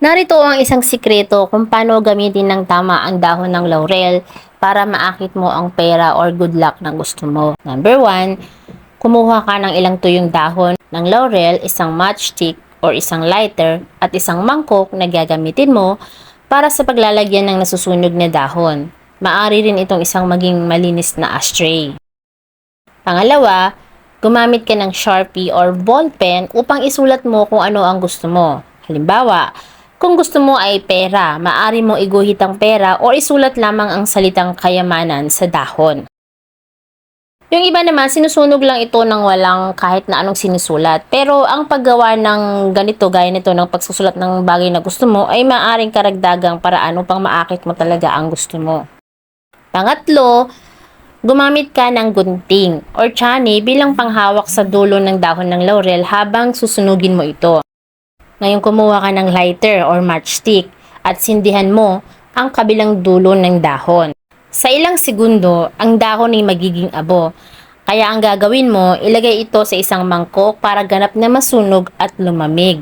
Narito ang isang sikreto kung paano gamitin ng tama ang dahon ng laurel para maakit mo ang pera or good luck na gusto mo. Number one, kumuha ka ng ilang tuyong dahon ng laurel, isang matchstick or isang lighter at isang mangkok na gagamitin mo para sa paglalagyan ng nasusunog na dahon. Maari rin itong isang maging malinis na ashtray. Pangalawa, gumamit ka ng Sharpie or ballpen upang isulat mo kung ano ang gusto mo. Halimbawa, kung gusto mo ay pera, maari mo iguhit ang pera o isulat lamang ang salitang kayamanan sa dahon. Yung iba naman, sinusunog lang ito ng walang kahit na anong sinusulat. Pero ang paggawa ng ganito, gaya nito, ng pagsusulat ng bagay na gusto mo, ay maaaring karagdagang paraan upang maakit mo talaga ang gusto mo. Pangatlo, gumamit ka ng gunting or chani bilang panghawak sa dulo ng dahon ng laurel habang susunugin mo ito. Ngayon kumuha ka ng lighter or matchstick at sindihan mo ang kabilang dulo ng dahon. Sa ilang segundo, ang dahon ay magiging abo. Kaya ang gagawin mo, ilagay ito sa isang mangkok para ganap na masunog at lumamig.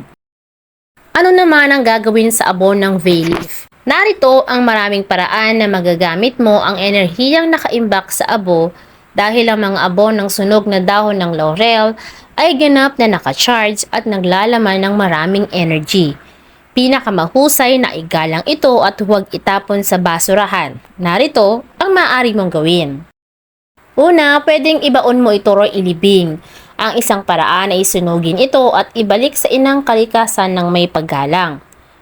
Ano naman ang gagawin sa abo ng bay leaf? Narito ang maraming paraan na magagamit mo ang enerhiyang nakaimbak sa abo dahil ang mga abo ng sunog na dahon ng laurel ay ganap na nakacharge at naglalaman ng maraming energy. Pinakamahusay na igalang ito at huwag itapon sa basurahan. Narito ang maaari mong gawin. Una, pwedeng ibaon mo ito o ilibing. Ang isang paraan ay sunugin ito at ibalik sa inang kalikasan ng may paggalang.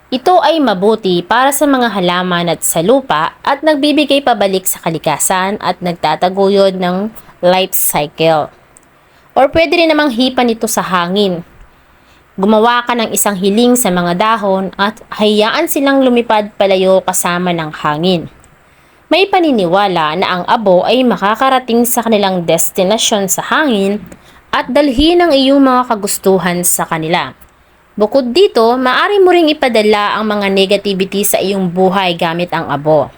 Ito ay mabuti para sa mga halaman at sa lupa at nagbibigay pabalik sa kalikasan at nagtataguyod ng life cycle. Or pwede rin namang hipan ito sa hangin. Gumawa ka ng isang hiling sa mga dahon at hayaan silang lumipad palayo kasama ng hangin. May paniniwala na ang abo ay makakarating sa kanilang destinasyon sa hangin at dalhin ang iyong mga kagustuhan sa kanila. Bukod dito, maari mo ring ipadala ang mga negativity sa iyong buhay gamit ang abo.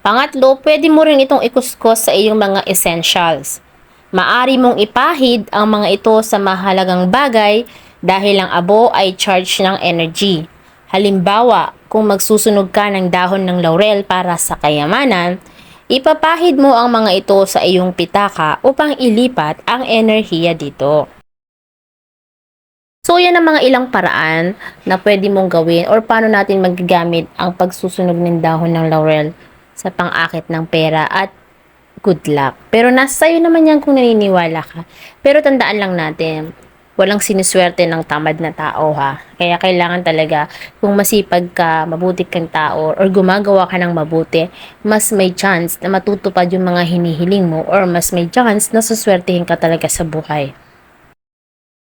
Pangatlo, pwede mo rin itong ikuskos sa iyong mga essentials. Maari mong ipahid ang mga ito sa mahalagang bagay dahil ang abo ay charge ng energy. Halimbawa, kung magsusunog ka ng dahon ng laurel para sa kayamanan, ipapahid mo ang mga ito sa iyong pitaka upang ilipat ang enerhiya dito. So, yan ang mga ilang paraan na pwede mong gawin or paano natin magagamit ang pagsusunog ng dahon ng laurel sa pang-akit ng pera at good luck. Pero nasa sa'yo naman yan kung naniniwala ka. Pero tandaan lang natin, walang siniswerte ng tamad na tao ha. Kaya kailangan talaga kung masipag ka, mabuti kang tao, or gumagawa ka ng mabuti, mas may chance na matutupad yung mga hinihiling mo or mas may chance na suswertehin ka talaga sa buhay.